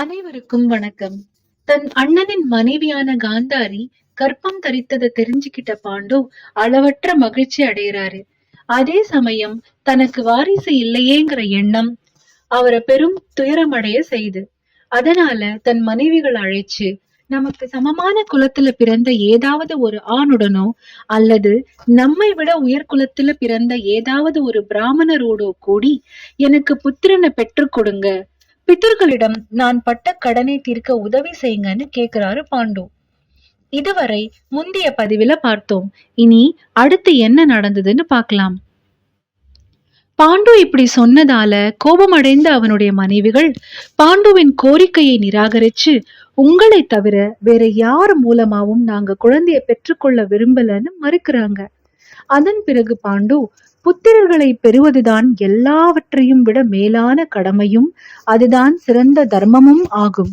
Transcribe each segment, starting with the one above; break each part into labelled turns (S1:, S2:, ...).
S1: அனைவருக்கும் வணக்கம். தன் அண்ணனின் மனைவியான காந்தாரி கர்ப்பம் தரித்ததை தெரிஞ்சுக்கிட்ட பாண்டு அளவற்ற மகிழ்ச்சி அடைகிறாரு. அதே சமயம் தனக்கு வாரிசு இல்லையேங்கிற எண்ணம் அவரை பெரும் துயரமடைய செய்து அதனால தன் மனைவிகள் அழைச்சு நமக்கு சமமான குலத்துல பிறந்த ஏதாவது ஒரு ஆணுடனோ அல்லது நம்மை விட உயர் குலத்துல பிறந்த ஏதாவது ஒரு பிராமணரோடோ கூடி எனக்கு புத்திரனை பெற்றுக் கொடுங்க. பித்தர்களிடம் நான் பட்ட கடனை தீர்க்க உதவி செய்யுங்கன்னு கேக்குறாரு பாண்டு. இதுவரை முந்தைய பதிவில பார்த்தோம். இனி அடுத்து என்ன நடந்ததுன்னு பார்க்கலாம். பாண்டு இப்படி சொன்னதால கோபமடைந்த அவனுடைய மனைவிகள் பாண்டுவின் கோரிக்கையை நிராகரிச்சு உங்களை தவிர வேற யார் மூலமாவும் நாங்க குழந்தைய பெற்றுக்கொள்ள விரும்பலன்னு மறுக்கிறாங்க. அதன் பிறகு பாண்டு புத்திரர்களை பெறுவதுதான் எல்லாவற்றையும் விட மேலான கடமையும் அதுதான் சிறந்த தர்மமும் ஆகும்.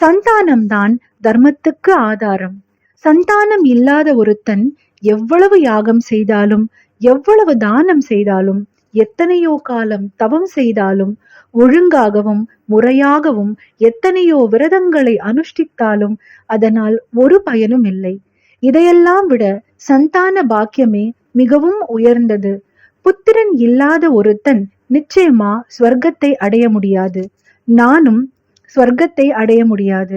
S1: சந்தானம்தான் தர்மத்துக்கு ஆதாரம். சந்தானம் இல்லாத ஒருத்தன் எவ்வளவு யாகம் செய்தாலும் எவ்வளவு தானம் செய்தாலும் எத்தனையோ காலம் தவம் செய்தாலும் ஒழுங்காகவும் முறையாகவும் எத்தனையோ விரதங்களை அனுஷ்டித்தாலும் அதனால் ஒரு பயனும் இல்லை இதையெல்லாம் விட சந்தான பாக்கியமே மிகவும் உயர்ந்தது. புத்திரன் இல்லாத ஒருத்தன் நிச்சயமா ஸ்வர்க்கத்தை அடைய முடியாது. நானும் ஸ்வர்க்கத்தை அடைய முடியாது.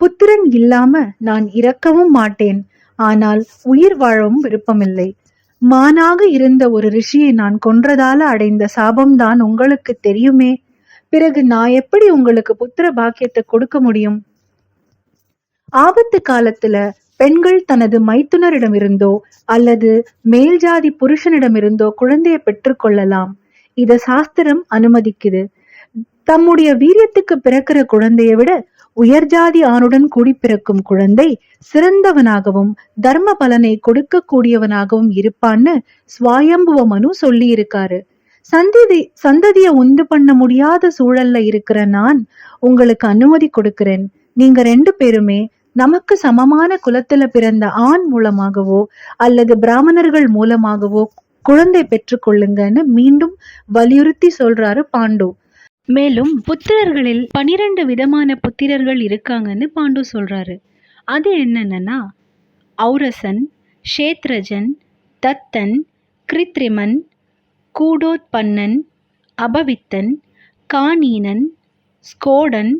S1: புத்திரன் இல்லாம நான் இறக்கவும் மாட்டேன். ஆனால் உயிர் வாழவும் விருப்பமில்லை. மானாக இருந்த ஒரு ரிஷியை நான் கொன்றதால அடைந்த சாபம்தான் உங்களுக்கு தெரியுமே. பிறகு நான் எப்படி உங்களுக்கு புத்திர பாக்கியத்தை கொடுக்க முடியும்? ஆபத்து காலத்துல பெண்கள் தனது மைத்துனரிடமிருந்தோ அல்லது மேல்ஜாதி புருஷனிடமிருந்தோ குழந்தையை பெற்றுக்கொள்ளலாம் இத சாஸ்திரம் அனுமதிக்குது. தம்முடைய வீரியத்துக்கு பிறக்கிற குழந்தையை விட உயர்ஜாதி ஆணுடன் கூடி பிறக்கும் குழந்தை சிறந்தவனாகவும் தர்ம பலனை கொடுக்கக்கூடியவனாகவும் இருப்பான்னு சுவாயம்புவ மனு சொல்லி இருக்காரு சந்ததி சந்ததிய உண்டு பண்ண முடியாத சூழல்ல இருக்கிற நான் உங்களுக்கு அனுமதி கொடுக்கிறேன். நீங்க ரெண்டு பேருமே நமக்கு சமமான குலத்துல பிறந்த ஆண் மூலமாகவோ அல்லது பிராமணர்கள் மூலமாகவோ குழந்தை பெற்றுக்கொள்ளுங்கன்னு மீண்டும் வலியுறுத்தி சொல்றாரு பாண்டு. மேலும் புத்திரர்களில் பனிரெண்டு விதமான புத்திரர்கள் இருக்காங்கன்னு பாண்டு சொல்றாரு. அது என்னென்னா ஔரசன் ஷேத்ரஜன் தத்தன் கிருத்ரிமன் கூடோத்பன்னன் அபவித்தன் காணீனன் ஸ்கோடன்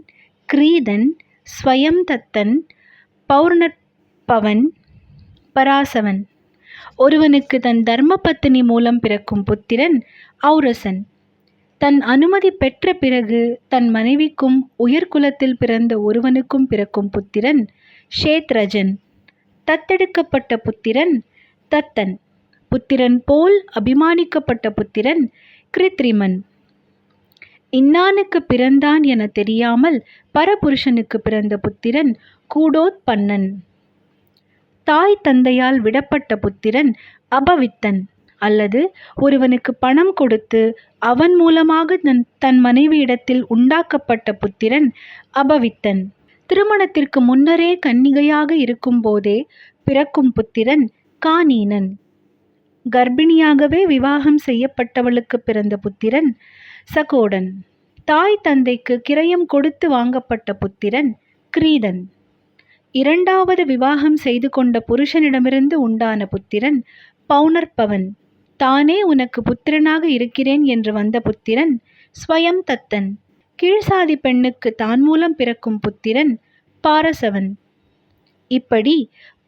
S1: கிரீதன் ஸ்வயம் தத்தன் பௌர்ணப்பவன் பராசவன். ஒருவனுக்கு தன் தர்மபத்தினி மூலம் பிறக்கும் புத்திரன் ஔரசன். தன் அனுமதி பெற்ற பிறகு தன் மனைவிக்கும் உயர்குலத்தில் பிறந்த ஒருவனுக்கும் பிறக்கும் புத்திரன் ஷேத்ரஜன் தத்தெடுக்கப்பட்ட புத்திரன் தத்தன். புத்திரன் போல் அபிமானிக்கப்பட்ட புத்திரன் கிருத்ரிமன். இன்னானுக்கு பிறந்தான் என தெரியாமல் பரபுருஷனுக்கு பிறந்த புத்திரன் கூடோத்பன்னன். தாய் தந்தையால் விடப்பட்ட புத்திரன் அபவித்தன். அல்லது ஒருவனுக்கு பணம் கொடுத்து அவன் மூலமாக தன் தன் மனைவியிடத்தில் உண்டாக்கப்பட்ட புத்திரன் அபவித்தன். திருமணத்திற்கு முன்னரே கன்னிகையாக இருக்கும்போதே பிறக்கும் புத்திரன் கானீனன். கர்ப்பிணியாகவே விவாகம் செய்யப்பட்டவளுக்கு பிறந்த புத்திரன் சகோடன். தாய் தந்தைக்கு கிரயம் கொடுத்து வாங்கப்பட்ட புத்திரன் கிரீதன் இரண்டாவது விவாகம் செய்து கொண்ட புருஷனிடமிருந்து உண்டான புத்திரன் பவுனர்பவன் தானே உனக்கு புத்திரனாக இருக்கிறேன் என்று வந்த புத்திரன் ஸ்வயம் தத்தன். கீழ்சாதி பெண்ணுக்கு தான் மூலம் பிறக்கும் புத்திரன் பாரசவன். இப்படி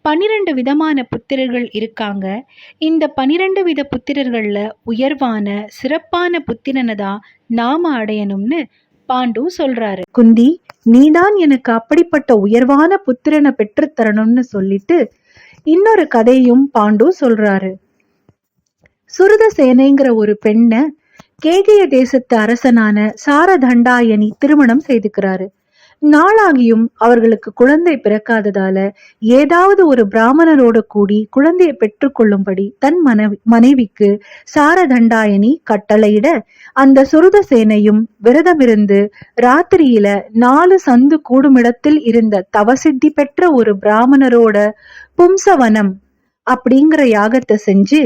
S1: பனிரெண்டு விதமான புத்திரர்கள் இருக்காங்க. இந்த பனிரெண்டு வித புத்திரர்களில் உயர்வான சிறப்பான புத்திரனை தான் நாம அடையணும்னு பாண்டு சொல்றாரு. குந்தி நீதான் எனக்கு அப்படிப்பட்ட உயர்வான புத்திரனை பெற்றுத்தரணும்னு சொல்லிட்டு இன்னொரு கதையும் பாண்டு சொல்றாரு. சுருத சேனைங்கிற ஒரு பெண்ணை கேகய தேசத்து அரசனான சாரதண்டாயனி திருமணம் செய்துக்கிறாரு. நாளாகியும் அவர்களுக்கு குழந்தை பிறக்காததால ஏதாவது ஒரு பிராமணரோட கூடி குழந்தையை பெற்றுக்கொள்ளும்படி தன் மனைவி மனைவிக்கு சாரதண்டாயணி கட்டளையிட அந்த சுருத சேனையும் விரதமிருந்து ராத்திரியில நாலு சந்து கூடுமிடத்தில் இருந்த தவசித்தி பெற்ற ஒரு பிராமணரோட பும்சவனம் அப்படிங்கிற யாகத்தை செஞ்சு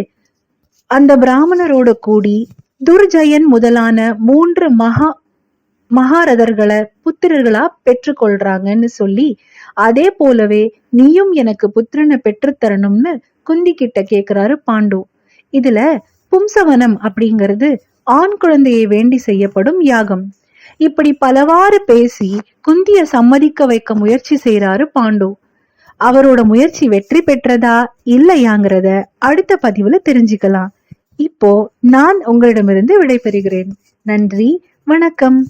S1: அந்த பிராமணரோட கூடி துர்ஜயன் முதலான மூன்று மகா மகாரதர்களை புத்திரர்களா பெற்றுக்கொள்றாங்கன்னு சொல்லி அதே போலவே நீயும் எனக்கு புத்திரனை பெற்றுத்தரணும்னு குந்தி கிட்ட கேக்குறாரு பாண்டு. இதுல பும்சவனம் அப்படிங்கிறது ஆண் குழந்தையை வேண்டி செய்யப்படும் யாகம். இப்படி பலவாறு பேசி குந்திய சம்மதிக்க வைக்க முயற்சி செய்கிறாரு பாண்டு. அவரோட முயற்சி வெற்றி பெற்றதா இல்லையாங்கிறத அடுத்த பதிவுல தெரிஞ்சுக்கலாம். இப்போ நான் உங்களிடமிருந்து விடைபெறுகிறேன். நன்றி வணக்கம்.